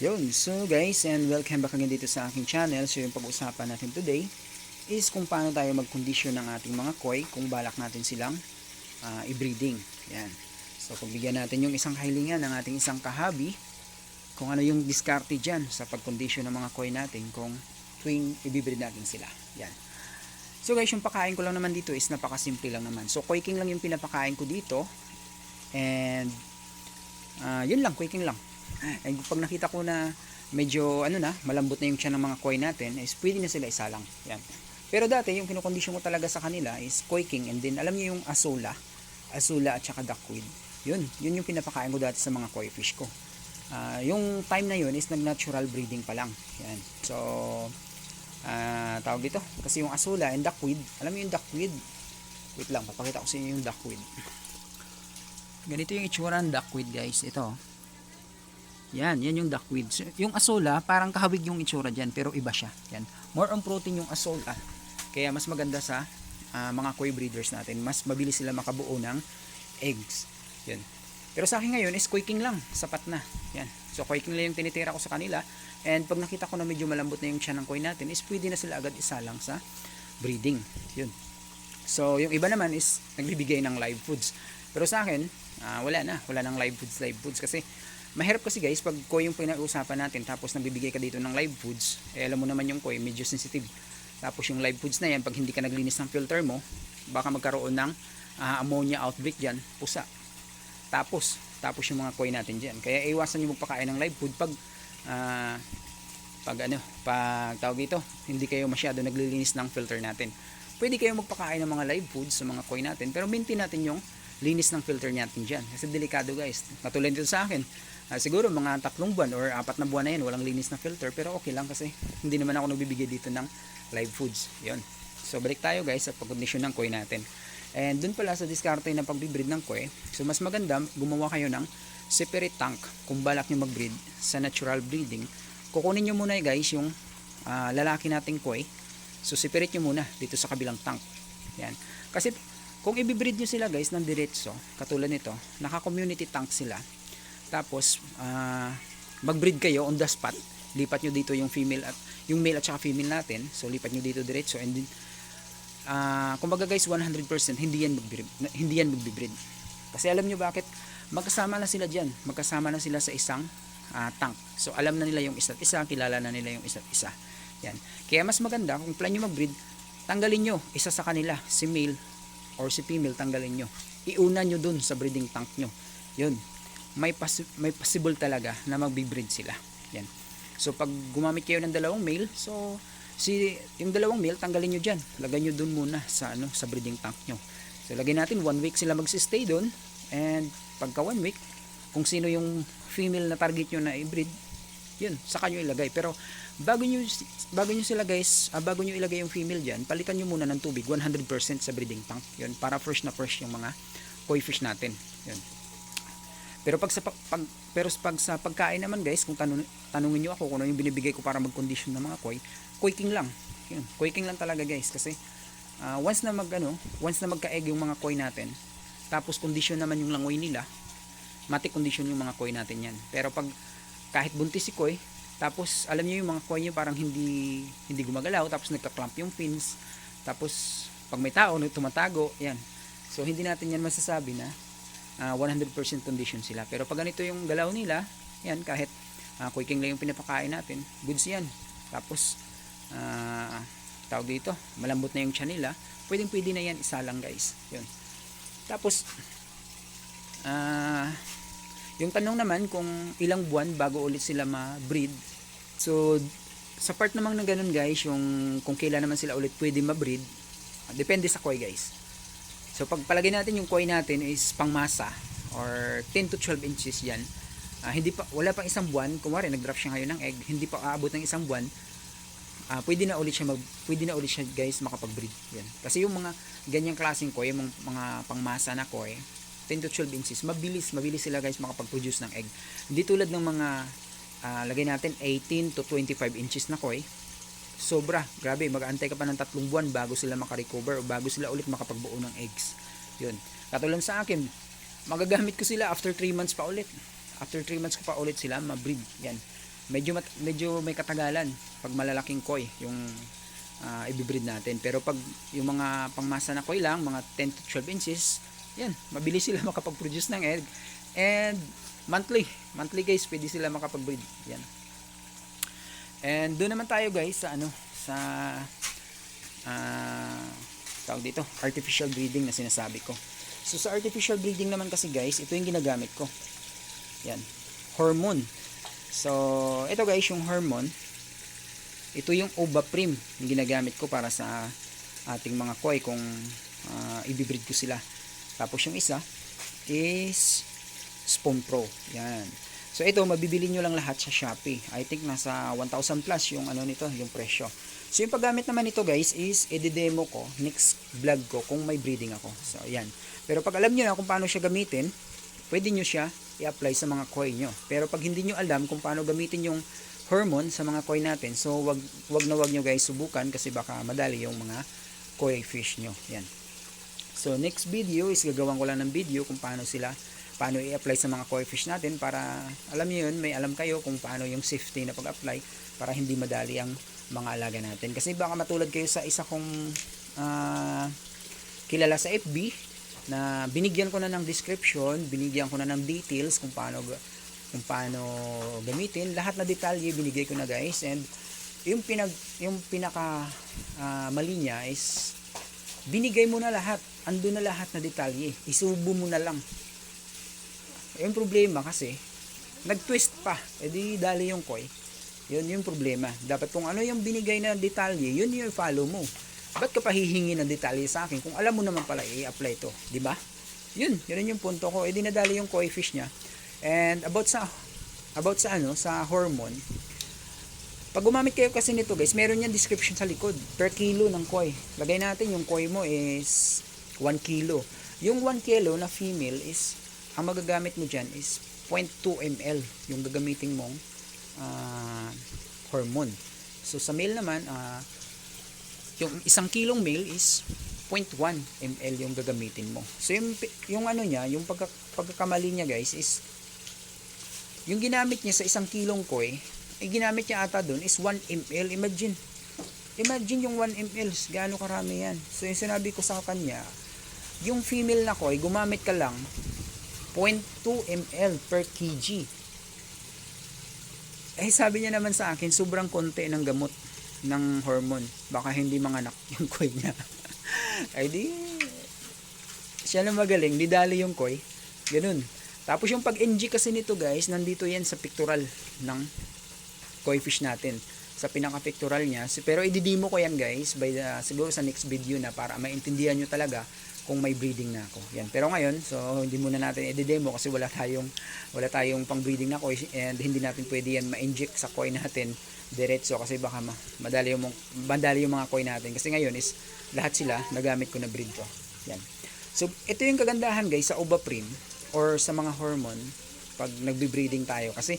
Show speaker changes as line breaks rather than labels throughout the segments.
Yun, so guys, and welcome back again dito sa aking channel. So yung pag-usapan natin today is kung paano tayo mag-condition ng ating mga koi kung balak natin silang ah, i-breeding. Yan. So pagbigyan natin yung isang kahilingan ng ating isang kahabi kung ano yung diskarte dyan sa pag-condition ng mga koi natin kung tuwing i-breed natin sila. Yan. So guys, yung pakain ko lang naman dito is napakasimple lang naman. So koi king lang yung pinapakain ko dito. And ah, yun lang, koi king lang. And pag nakita ko na medyo ano na, malambot na yung tiyan ng mga koi natin, is pwede na sila isalang. Yan. Pero dati, yung kinukondisyon ko talaga sa kanila is koi king and then alam niyo yung asola, asola at saka duckweed. Yun, yun yung pinapakain ko dati sa mga koi fish ko. Ah, yung time na yun is nag-natural breeding pa lang. Yan. So, ah tawag dito. Kasi yung asola and duckweed, alam niyo yung duckweed? Wait lang, papakita ko sa inyo yung duckweed. Ganito yung itsura ng duckweed guys. Ito. Yan, yan yung duckweed. Yung asola, parang kahawig yung itsura dyan, pero iba siya. Yan. More on protein yung asola. Kaya mas maganda sa ah, mga koi breeders natin. Mas mabilis sila makabuo ng eggs. Yan. Pero sa akin ngayon is koi king lang. Sapat na. Yan. So koi king lang yung tinitira ko sa kanila. And pag nakita ko na medyo malambot na yung tiyan ng koi natin, is pwede na sila agad isalang sa breeding. Yun. So yung iba naman is nagbibigay ng live foods. Pero sa akin, ah, wala na. Wala nang live foods, live foods. Kasi mahirap kasi guys pag koi yung pinag-uusapan natin tapos nagbibigay ka dito ng live foods eh alam mo naman yung koi medyo sensitive. Tapos yung live foods na yan pag hindi ka naglinis ng filter mo baka magkaroon ng ah, ammonia outbreak dyan pusa. Tapos tapos yung mga koi natin dyan. Kaya iwasan nyo magpakain ng live food pag ah, pag ano pag tawag dito hindi kayo masyado naglilinis ng filter natin. Pwede kayo magpakain ng mga live foods sa mga koi natin pero maintain natin yung linis ng filter natin dyan. Kasi delikado guys. Katulad dito sa akin Ah, siguro mga tatlong buwan or apat na buwan na yan walang linis na filter pero okay lang kasi hindi naman ako nagbibigay dito ng live foods. Yon so balik tayo guys sa pagkondisyon ng koi natin. And dun pala sa diskarte ng pagbibreed ng koi so mas maganda gumawa kayo ng separate tank kung balak nyo magbreed sa natural breeding. Kukunin nyo muna guys yung ah, lalaki nating koi. So separate nyo muna dito sa kabilang tank. Yan. Kasi kung i-breed nyo sila guys ng diretso katulad nito naka community tank sila tapos, ah, mag-breed kayo on the spot. Lipat nyo dito yung female at yung male at saka female natin. So, lipat nyo dito diretso and then ah, kumbaga guys 100% hindi yan mag-breed, hindi yan mag-breed. Kasi alam nyo bakit? Magkasama na sila diyan. Magkasama na sila sa isang ah, tank. So, alam na nila yung isa't isa, kilala na nila yung isa't isa. Yan. Kaya mas maganda kung plan nyo mag-breed, tanggalin nyo isa sa kanila, si male or si female, tanggalin nyo. Iuna nyo dun sa breeding tank nyo. Yun may pos- may possible talaga na magbi-breed sila. Yan. So pag gumamit kayo ng dalawang male, so si yung dalawang male tanggalin niyo diyan. Lagay niyo doon muna sa ano sa breeding tank niyo. So lagay natin one week sila magsi-stay doon and pagka one week kung sino yung female na target niyo na i-breed, yun, saka nyo ilagay. Pero bago nyo, bago nyo sila guys, ah, bago nyo ilagay yung female dyan, palitan nyo muna ng tubig, 100% sa breeding tank. Yun, para fresh na fresh yung mga koi fish natin. Yun. Pero pag sa pag, pero pag sa pagkain naman guys, kung tanong, tanungin niyo ako kung ano yung binibigay ko para mag-condition ng mga koi, koi king lang. Yun, koi king lang talaga guys kasi ah, once na mag ano, once na magka-egg yung mga koi natin, tapos condition naman yung langoy nila, matik condition yung mga koi natin yan. Pero pag kahit buntis si koi, tapos alam niyo yung mga koi niyo parang hindi hindi gumagalaw, tapos nagka-clamp yung fins, tapos pag may tao tumatago, yan. So hindi natin yan masasabi na ah, 100% condition sila. Pero pag ganito yung galaw nila, yan, kahit uh, king lang yung pinapakain natin, goods yan. Tapos, ah, tawag dito, malambot na yung tiyan nila, pwedeng pwede na yan isa lang guys. Yun. Tapos, ah, yung tanong naman kung ilang buwan bago ulit sila ma-breed. So, sa part naman ng ganun guys, yung kung kailan naman sila ulit pwede ma-breed, ah, depende sa koi guys. So pag palagay natin yung koi natin is pangmasa or 10 to 12 inches yan. ah, hindi pa wala pang isang buwan, kumare nag-drop siya ngayon ng egg, hindi pa aabot ng isang buwan. ah, pwede na ulit siya mag pwede na ulit siya guys makapag-breed. Yan. Kasi yung mga ganyang klaseng koi, yung mga, pangmasa na koi, 10 to 12 inches, mabilis, mabilis sila guys makapag-produce ng egg. Hindi tulad ng mga ah, lagay natin 18 to 25 inches na koi, sobra. Grabe, mag-aantay ka pa ng tatlong buwan bago sila makarecover o bago sila ulit makapagbuo ng eggs. Yun. Katulad sa akin, magagamit ko sila after 3 months pa ulit. After 3 months ko pa ulit sila ma-breed. Yan. medyo mat- medyo may katagalan pag malalaking koi yung ah, ibibreed natin. Pero pag yung mga pangmasa na koi lang, mga 10 to 12 inches, yan, mabilis sila makapag-produce ng egg. And monthly, monthly guys, pwede sila makapag-breed. Yan. And doon naman tayo guys sa ano, sa ah tawag dito, artificial breeding na sinasabi ko. So sa artificial breeding naman kasi guys, ito yung ginagamit ko. Yan. Hormone. So, ito guys, yung hormone, ito yung Ovaprim yung ginagamit ko para sa ating mga koi kung uh, ibibreed ko sila. Tapos yung isa is Spawn Pro. Yan. So ito, mabibili nyo lang lahat sa Shopee. I think nasa 1,000 plus yung ano nito, yung presyo. So yung paggamit naman nito guys is i-demo ko next vlog ko kung may breeding ako. So yan. Pero pag alam nyo na kung paano siya gamitin, pwede nyo siya i-apply sa mga koi nyo. Pero pag hindi nyo alam kung paano gamitin yung hormone sa mga koi natin, so wag, wag na wag nyo guys subukan kasi baka madali yung mga koi fish nyo. Yan. So next video is gagawan ko lang ng video kung paano sila paano i-apply sa mga koi fish natin para alam niyo yun, may alam kayo kung paano yung safety na pag-apply para hindi madali ang mga alaga natin. Kasi baka matulad kayo sa isa kong ah, kilala sa FB na binigyan ko na ng description, binigyan ko na ng details kung paano kung paano gamitin. Lahat na detalye binigay ko na guys and yung pinag yung pinaka ah, mali niya is binigay mo na lahat. Ando na lahat na detalye. Isubo mo na lang. Yung problema kasi, nag-twist pa. E dali yung koi. Yun yung problema. Dapat kung ano yung binigay na detalye, yun yung follow mo. Ba't ka pa hihingi ng detalye sa akin kung alam mo naman pala i-apply to, di ba? Yun, yun yung punto ko. E di nadali yung koi fish niya. And about sa about sa ano, sa hormone, pag gumamit kayo kasi nito guys, meron yan description sa likod. Per kilo ng koi. Lagay natin yung koi mo is 1 kilo. Yung 1 kilo na female is, ang magagamit mo dyan is 0.2 ml yung gagamitin mong ah, hormone. So sa male naman, ah, yung isang kilong male is 0.1 ml yung gagamitin mo. So yung, yung ano niya, yung pagka, pagkakamali niya guys is yung ginamit niya sa isang kilong koi, eh, ginamit niya ata doon is 1 ml. Imagine. Imagine yung 1 ml. Gaano karami yan. So, yung sinabi ko sa kanya, yung female na koi, gumamit ka lang 0.2 ml per kg. Eh, sabi niya naman sa akin, sobrang konti ng gamot ng hormone. Baka hindi manganak yung koi niya. Ay di, siya na magaling, didali yung koi. Ganun. Tapos yung pag-NG kasi nito guys, nandito yan sa pictorial ng koi fish natin. Sa pinaka-pictorial niya. Pero i-demo ko yan guys, by the, siguro sa next video na para maintindihan nyo talaga kung may breeding na ako. Yan. Pero ngayon, so hindi muna natin i-demo kasi wala tayong wala tayong pang breeding na koi and hindi natin pwede yan ma-inject sa koi natin diretso kasi baka ma- madali yung madali yung mga koi natin kasi ngayon is lahat sila nagamit ko na breed ko. Yan. So ito yung kagandahan guys sa Ovaprim or sa mga hormone pag nagbe-breeding tayo kasi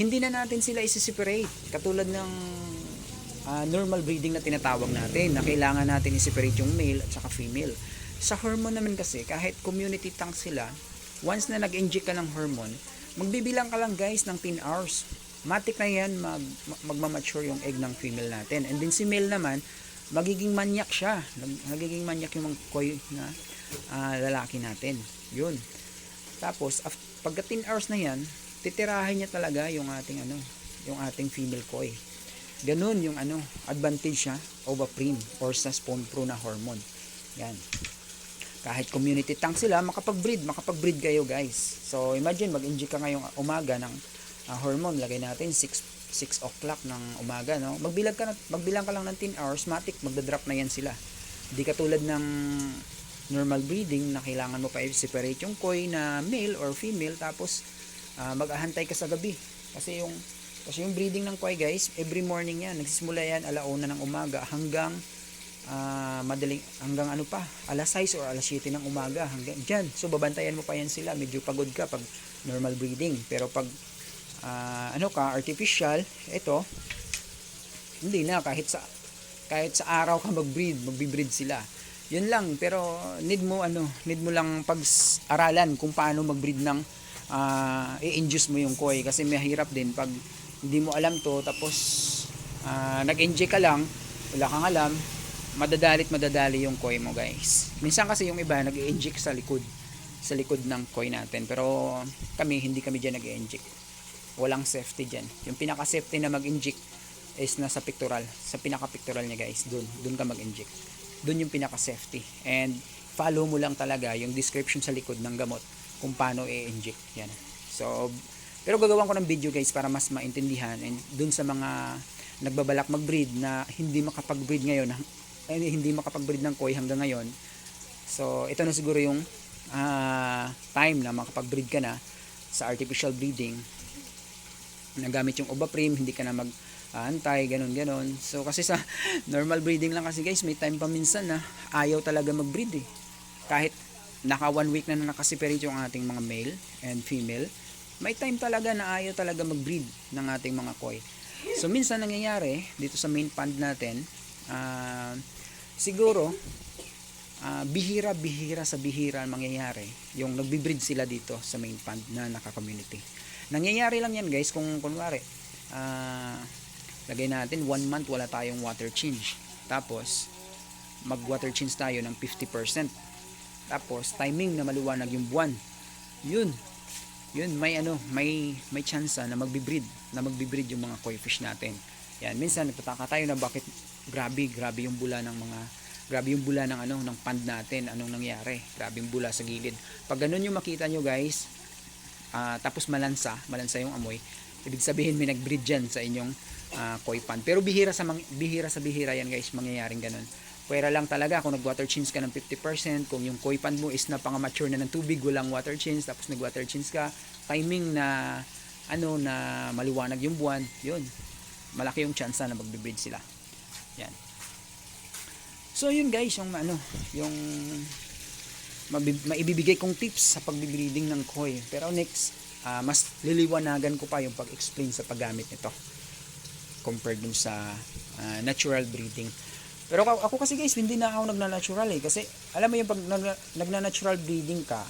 hindi na natin sila isi-separate katulad ng ah, normal breeding na tinatawag natin na kailangan natin i-separate yung male at saka female. Sa hormone naman kasi kahit community tank sila once na nag-inject ka ng hormone magbibilang ka lang guys ng 10 hours. Matik na yan mag, magmamature yung egg ng female natin. And then si male naman magiging manyak siya. Nag- magiging manyak yung mga koi na ah, lalaki natin. Yun. Tapos af- pagka 10 hours na yan titirahin niya talaga yung ating ano yung ating female koi ganun yung ano advantage siya Ovaprim or sa Spawn Pro na hormone. Yan. Kahit community tank sila makapag-breed makapag-breed kayo guys. So imagine mag-inject ka ngayong umaga ng ah, hormone lagay natin 6 6 o'clock ng umaga no? Magbilang ka na, magbilang ka lang ng 10 hours matik magda-drop na yan sila. Hindi katulad ng normal breeding na kailangan mo pa i-separate yung koi na male or female tapos ah, mag-ahantay ka sa gabi. Kasi yung kasi yung breeding ng koi guys every morning yan. Nagsisimula yan alauna ng umaga hanggang ah, madaling hanggang ano pa alas 6 or alas 7 ng umaga hanggang dyan. So babantayan mo pa yan sila. Medyo pagod ka pag normal breeding. Pero pag ah, ano ka artificial ito hindi na. Kahit sa kahit sa araw ka mag-breed magbi-breed sila. Yun lang. Pero need mo ano need mo lang pag-aralan kung paano mag-breed ng ah, i-induce mo yung koi kasi mahirap din pag hindi mo alam to, tapos ah, nag-inject ka lang, wala kang alam, madadalit madadali yung koi mo guys. Minsan kasi yung iba nag-inject sa likod, sa likod ng koi natin. Pero kami, hindi kami dyan nag-inject. Walang safety dyan. Yung pinaka-safety na mag-inject is nasa pictorial. Sa pinaka-pictorial niya guys, dun, dun ka mag-inject. Dun yung pinaka-safety. And follow mo lang talaga yung description sa likod ng gamot kung paano i-inject. Yan. So, pero gagawan ko ng video guys para mas maintindihan and dun sa mga nagbabalak mag-breed na hindi makapag-breed ngayon, eh, hindi makapag-breed ng koi hanggang ngayon. So, ito na siguro yung ah, time na makapag-breed ka na sa artificial breeding nagamit yung Ovaprim, hindi ka na mag antay, ganun ganon. So kasi sa normal breeding lang kasi guys, may time pa minsan na ayaw talaga mag-breed eh. Kahit naka one week na na nakaseparate yung ating mga male and female, may time talaga na ayaw talaga mag-breed ng ating mga koi. So minsan nangyayari dito sa main pond natin, ah, siguro ah, bihira-bihira sa bihira ang mangyayari yung nagbi-breed sila dito sa main pond na naka-community. Nangyayari lang yan guys kung kunwari ah, lagay natin one month wala tayong water change. Tapos mag water change tayo ng 50%. Tapos timing na maliwanag yung buwan. Yun. Yun may ano, may may chance na magbi-breed, na magbi-breed yung mga koi fish natin. Yan, minsan nagtataka tayo na bakit grabe, grabe yung bula ng mga grabe yung bula ng ano ng pond natin, anong nangyari? Grabe yung bula sa gilid. Pag ganun yung makita nyo guys, ah, tapos malansa, malansa yung amoy, ibig sabihin may nag-breed dyan sa inyong ah, koi pond. Pero bihira sa bihira sa bihira yan guys, mangyayaring ganun. Pwera lang talaga kung nag-water change ka ng 50%, kung yung koi pond mo is na pang-mature na ng tubig, walang water change, tapos nag-water change ka, timing na ano na maliwanag yung buwan, yun. Malaki yung chance na magbe-breed sila. Yan. So yun guys, yung ano, yung maibibigay kong tips sa pagbibreeding ng koi. Pero next, ah, mas liliwanagan ko pa yung pag-explain sa paggamit nito compared dun sa ah, natural breeding. Pero ako, ako kasi guys, hindi na ako nagna-natural eh. Kasi alam mo yung pag nag- nagna-natural breeding ka,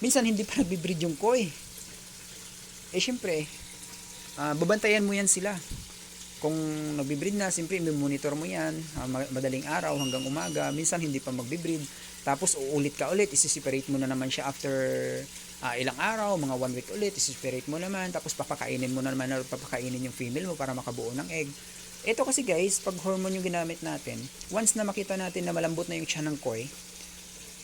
minsan hindi pa nagbi-breed yung koi. Eh syempre, ah, babantayan mo yan sila. Kung nagbi-breed na, siyempre monitor mo yan, ma- madaling araw hanggang umaga, minsan hindi pa magbi-breed. Tapos uulit ka ulit, isi-separate mo na naman siya after ah, ilang araw, mga one week ulit, isi-separate mo naman, tapos papakainin mo na naman, papakainin yung female mo para makabuo ng egg. Ito kasi guys, pag hormone yung ginamit natin, once na makita natin na malambot na yung tiyan ng koi,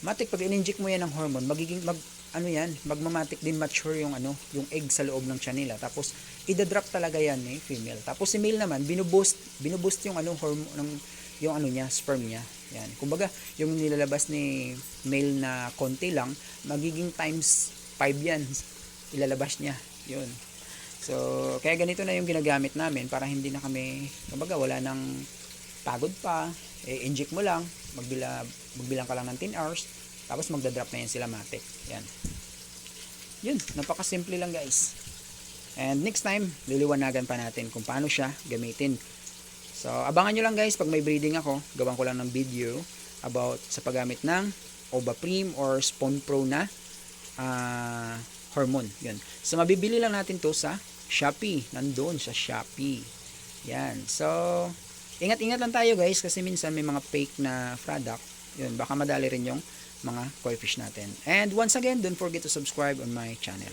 matik pag in-inject mo yan ng hormone, magiging mag ano yan, magmamatik din mature yung ano, yung egg sa loob ng tiyan nila. Tapos ida-drop talaga yan eh, female. Tapos si male naman, binuboost, binuboost yung ano hormone ng yung ano niya, sperm niya. Yan. Kumbaga, yung nilalabas ni male na konti lang, magiging times 5 yan. Ilalabas niya. Yun. So, kaya ganito na yung ginagamit namin para hindi na kami, kumbaga wala nang pagod pa, eh, inject mo lang, magbila, magbilang ka lang ng 10 hours, tapos magdadrop na yan sila matik. Yan. Yun, napakasimple lang guys. And next time, liliwanagan pa natin kung paano siya gamitin. So, abangan nyo lang guys, pag may breeding ako, gawan ko lang ng video about sa paggamit ng Ovaprim or Spawn Pro na ah, hormone. Yun. So, mabibili lang natin to sa Shopee. Nandun sa Shopee. Yan. So, ingat-ingat lang tayo guys kasi minsan may mga fake na product. Yun, baka madali rin yung mga koi fish natin. And once again, don't forget to subscribe on my channel.